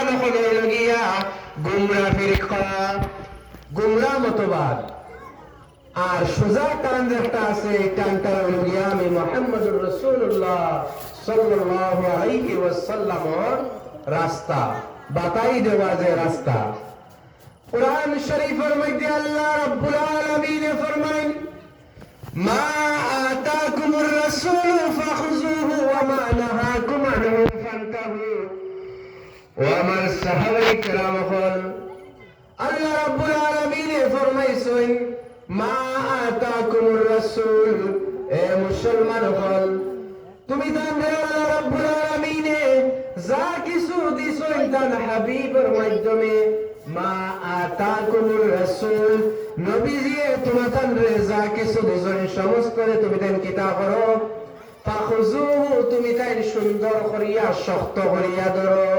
টান হলো লগিয়া গুমরা ফিরকা গুমরা মতবাদ। আর সোজা টান একটা আছে টানটা হলো আমি মোহাম্মদুর রসুল্লাহ সাল্লাল্লাহু আলাইহি ওয়াসাল্লামর রাস্তা, বাতাই দেওয়া যে রাস্তা। কোরআন শরীফের মধ্যে আল্লাহ রাব্বুল আলামিন ফরমায় মা আতাকুমুর রাসূল ফাখুযুহু ওয়া মা নাহাকুম আনহু ফান্তাহু। ও আমার সাহাবায়ে কেরাম হল। আল্লাহ রাব্বুল আলামিন ফরমাইছেন, মা আতাকুমুর রাসূল এ মুসলমান হল। তুমি তাহলে আল্লাহ রাব্বুল আলামিনে যা কিছু দিছেন তার হাবিবের মাধ্যমে। মা আতাকুমুর রাসূল নবীজি তোমাদের যা কিছু দিছেন সমস্ত তুমি দেন কিতাব করো তুমি তাই সুন্দর করিয়া, শক্ত করিয়া ধরো।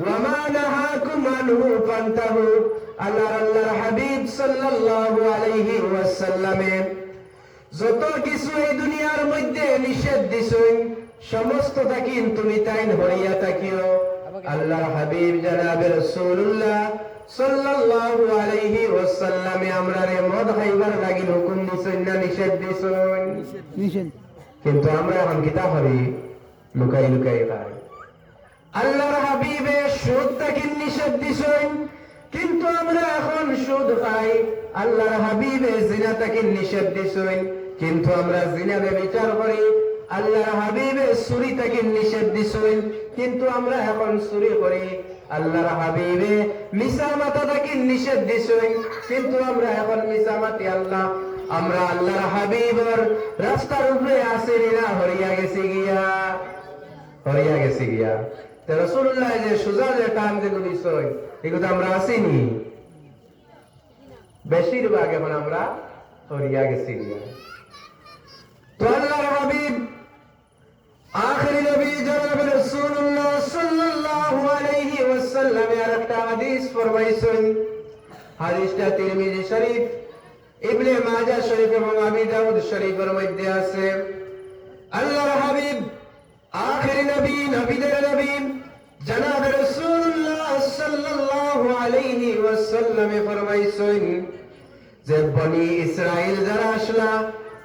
ওয়ামা নাহাকুম আনহু ফান্তাহু আল্লাহ আল্লাহর হাবিব সাল্লাল্লাহু আলাইহি ওয়াসাল্লামে যত কিছু এই দুনিয়ার মধ্যে নিষেধ দিছুন সমস্ত তাকিন তুমি তাইন হইয়া থাকিও। আল্লাহর হাবিব জনাবে রাসূলুল্লাহ সাল্লাল্লাহু আলাইহি ওয়াসাল্লামে আমরা রে মদ খাইবার লাগি হুকুম দিছুন না নিষেধ দিছুন? নিষেধ। কিন্তু আমরা এখন কিতা করি? লুকাই লুকাই খাই। আল্লাহর হাবিবে সুদ তাকে নিষেধ দিছেন, কিন্তু আমরা এখন সুদ খাই আল্লাহর হাবিবে জিনা তাকে নিষেধ দিছেন, কিন্তু আমরা জিনাবে বিচার করি। আল্লাহর হাবিবে চুরি তাকে নিষেধ দিছেন, কিন্তু আমরা এখন চুরি করি। আল্লাহর হাবিবে মিশা মাতা তাকে নিষেধ দিছেন, কিন্তু আমরা এখন মিশা মাতি আল্লাহ। আমরা আল্লাহর হাবিবর রাস্তার উপরে আসেনি না হরিয়া গেছি গিয়া। হরিয়া গেছি গিয়া। রসুল্লাহ যে সুজা যে টান যে বিষয় এগুলো আমরা আসিনি। বেশিরভাগ এখন আমরা হরিয়া গেছি। তো আল্লাহর হাবিব, আখরি নবী জনাব রাসূলুল্লাহ সাল্লাল্লাহু আলাইহি ওয়াসাল্লাম এর একটা হাদিস ফরমাইছেন। হাদিসটা তিরমিজি শরীফ, ইবনে মাজাহ শরীফ এবং আবি দাউদ শরীফের মধ্যে আছে। আল্লাহর হাবিব আখরি নবী, নবীদের নবী, জনাব রাসূলুল্লাহ সাল্লাল্লাহু আলাইহি ওয়াসাল্লাম ফরমাইছেন যে বনি ইসরাইল যারা আসলা,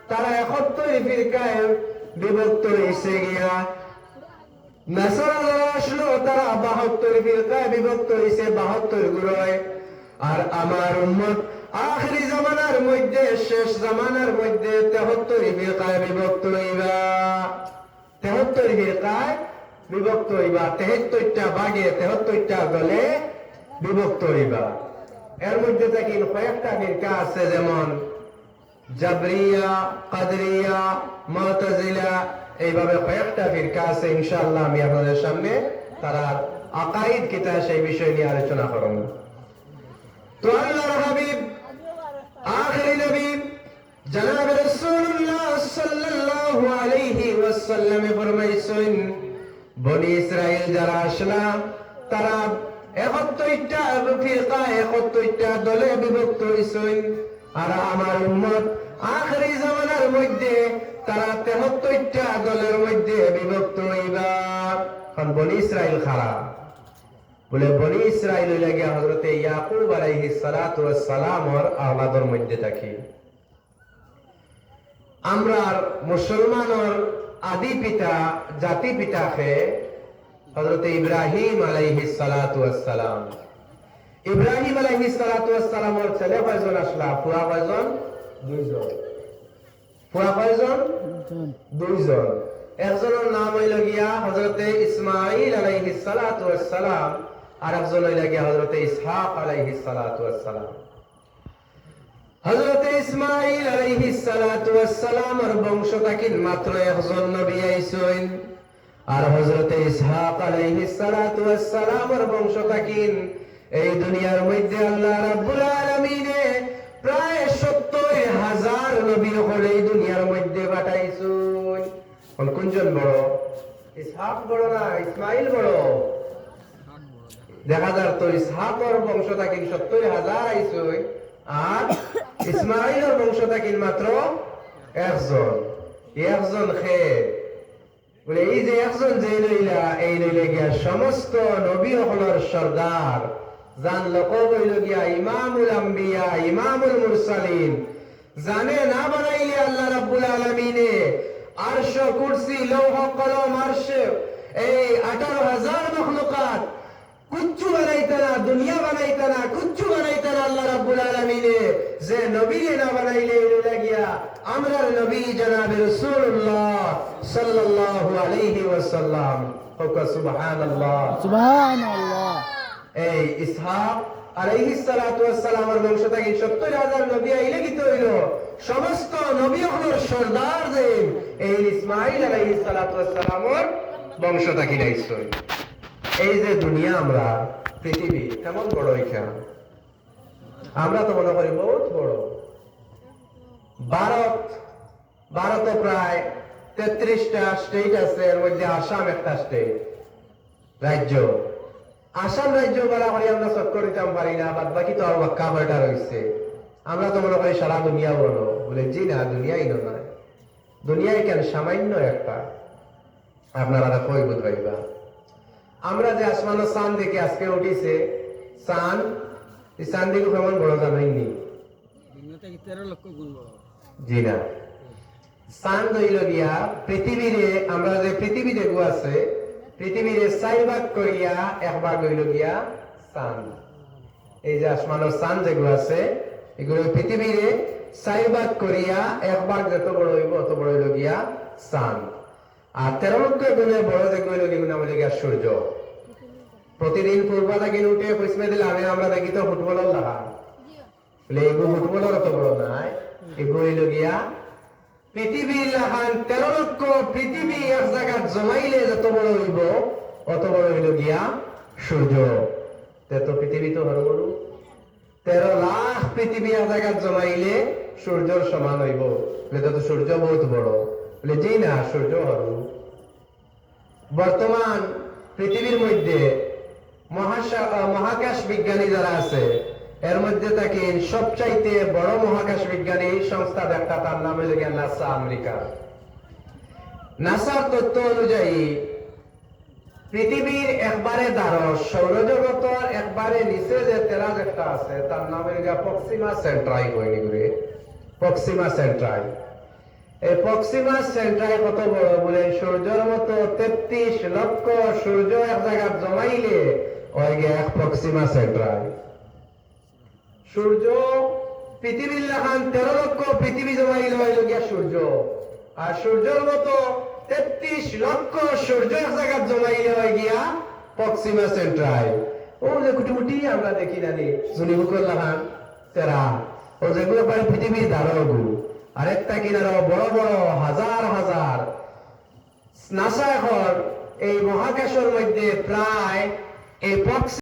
তারা একত্তর ফিরকায় বিভক্ত হয়েছে গিয়া। নাসারা যারা আসলো, তারা বাহাত্তর ফিরকায় বিভক্ত হয়েছে বাহাত্তর গুলোয় আর আমার উম্মত আখরি জামানার মধ্যে, শেষ জামানার মধ্যে তেহত্তর ফিরকায় বিভক্ত হইবা। তেহত্তর ফিরকায় বিভক্ত হইবা। তেহত্তরটা বাগে তেহত্তরটা দলে বিভক্ত হইবা। এর মধ্যে থেকে কয়েকটা ফিরকা আছে, যেমন জাবরিয়া, কাদরিয়া, মুতাজিলা, এইভাবে কয়েকটা ফিরকা আছে, ইনশাআল্লাহ আমি আপনাদের সামনে তারা আকাইদ কিতা সেই বিষয় নিয়ে আলোচনা করব। তো আল্লাহর হাবিব নবী, জনাব রাসূলুল্লাহ সাল্লাল্লাহু আলাইহি ওয়াসাল্লাম ফরমাইছেন, বনি ইসরাইল যারা আসলা, তারা একত্রিশটা ফিরকা একত্রিশটা দলে বিভক্ত হয়েছেন আর আমার উম্মত আখরি জামানার মধ্যে তারা তেহত্তরটা দলের মধ্যে বিভক্ত হইবা। কারণ বনি ইসরাইল খারাপ বলে বনি ইসরাইল লাগে হজরতে ইয়াকুব আলাইহিস সালাতু ওয়াস সালামর আওলাদর মধ্যে থাকি। আমরা মুসলমানের আদি পিতা, জাতি পিতাকে হজরতে ইব্রাহিম আলাইহিস সালাতু ওয়াস সালাম ইব্রাহিম আলাইহিস সালাতু ওয়াস সালামর ছেলে কয়জন আসলা? পুরা কয়জন? দুইজন। পুরা কয়জন? দুইজন। একজনের নাম হইল গিয়া হজরতে ইসমাইল আলাইহিস সালাতু ওয়াস আর একজন হইল গিয়া হজরতে ইসহাক আলাইহিস সালাতু ওয়াস সালাম হজরতে ইসমাইল আলাইহিস সালাতু ওয়াস সালামের বংশ তাকিন মাত্র একজন নবী আইছেন আর বংশ তাকিন এই দুনিয়ার মধ্যে আল্লাহ রাব্বুল আলামিনে 70 নবী হল এই মধ্যে পাঠাইছেন কোন কোনজন বড়? ইসহাক বড় না ইসমাইল বড়? দেখা যার তো, ইসহাকর বংশ থাকিন সত্তর হাজার আইসই আর ইসমাইলের বংশ থাকিন মাত্র একজন একজন খে বলে, এই যে একজন যে লইলা, এই লইলে গিয়া সমস্ত নবী হলর সর্দার। জান লোক হইল গিয়া ইমামুল আম্বিয়া, ইমামুল মুরসালিন। জানে না বানাইলে আল্লাহ রাব্বুল আলামিনে আরশ কুরসি, লৌহ কলম, আরশ, এই আঠারো হাজার মখলুকাত কুচ্ছু বানাইতে না দুনিয়া বানাইতে না কুচ্ছু বানাইতে না আল্লাহ রাব্বুল আলামিনে। যে নবী না বানাইলে এলো লাগিয়া আমরার নবী জনাব রাসূলুল্লাহ সাল্লাল্লাহু আলাইহি ওয়াসাল্লাম। হোক সুবহানাল্লাহ। সুবহানাল্লাহ। এই ইসহাক আলাইহিস সালাতু ওয়াসসালামের বংশ থেকে 70 হাজার নবী আইলে কি হইল। সমস্ত নবী হলো সর্দার যে এই ইসমাইল আলাইহিস সালাতু ওয়াসসালামের বংশ থেকে নাইছই এই যে দুনিয়া আমরা, পৃথিবী, কেমন বড় এখানে? আমরা তো মনে করি বহুত বড়। ভারত, ভারতে প্রায় তেত্রিশটা স্টেট আছে, এর মধ্যে আসাম একটা স্টেট রাজ্য। আসাম রাজ্য বলা করি আমরা চক্কর দিতাম পারি না বাদ বাকি তো আরও বাক্কা কয়টা রয়েছে। আমরা তো মনে করি সারা দুনিয়া বড়। বলে, জি না, দুনিয়াই নয়। দুনিয়ায় কেন সামান্য একটা? আপনারা কই বুঝবাইবা আমরা যে আসমানো চান দেখে আজকে উঠিছে চান এই চান দেখে কেমন বড় জানাইনি জি না। চান হইল গিয়া পৃথিবীরে আমরা যে পৃথিবী দেখু আছে পৃথিবীরে চাই ভাগ করিয়া এক ভাগ হইল গিয়া চান এই যে আসমানের চান যেগুলো আছে এগুলো পৃথিবীরে চাই ভাগ করিয়া এক ভাগ যত বড় হইব অত বড় হইল গিয়া চান আর তেরো লক্ষ গুণে বড় যেগুলো সূর্য প্রতিদিন পূর্ব থেকে উঠে পশ্চিমে দিলে আমি আমরা দেখি তো ফুটবলের লাগা বলে ফুটবলের অত বড় নাই। এগুলো হইল গিয়া লাহান তেরো লক্ষ পৃথিবী এক জায়গা জমাইলে যত বড় হইব অত বড় হইল গিয়া সূর্য পৃথিবী তো হর বড়। তেরো লাখ পৃথিবী এক জায়গা জমাইলে সূর্যর সমান হইব। বলে তো সূর্য বহুত বড়। বলে জি না সূর্য হর বর্তমান পৃথিবীর মধ্যে মহাকাশ বিজ্ঞানী যারা আছে, এর মধ্যে থাকে সবচাইতে বড় মহাকাশ বিজ্ঞানী সংস্থা একটা, তার নাম হলো গিয়া নাসা আমেরিকা। নাসার তথ্য অনুযায়ী, পৃথিবীর একবারে দ্বারস সৌরজগতের একবারে নিচে যে তেরাজ একটা আছে, তার নাম হলো গিয়া পক্সিমা সেন্ট্রাই করে। পক্সিমা সেন্ট্রাই। এই পক্সিমা সেন্ট্রাই কত বড় বলে? সূর্যের মতো তেত্রিশ লক্ষ সূর্য এক জায়গা জমাইলে ওই এক পক্সিমা সেন্ট্রাই সূর্য পৃথিবীর লাখান তেরো লক্ষ পৃথিবী জমাইলে হইল গিয়া সূর্য। আর সূর্যের মতো তেত্রিশ লক্ষ সূর্য এক জায়গা জমাইলে হয় গিয়া পক্সিমা সেন্ট্রাই ও যে কুটিমুটি আমরা দেখি জানি, জুনিবুকর লাখান তেরা। ও যেগুলো পারে পৃথিবীর দারগু আরেকটা কিনারো বড় বড় হাজার হাজার নাসা এখন এই মহাকাশের মধ্যে প্রায় এই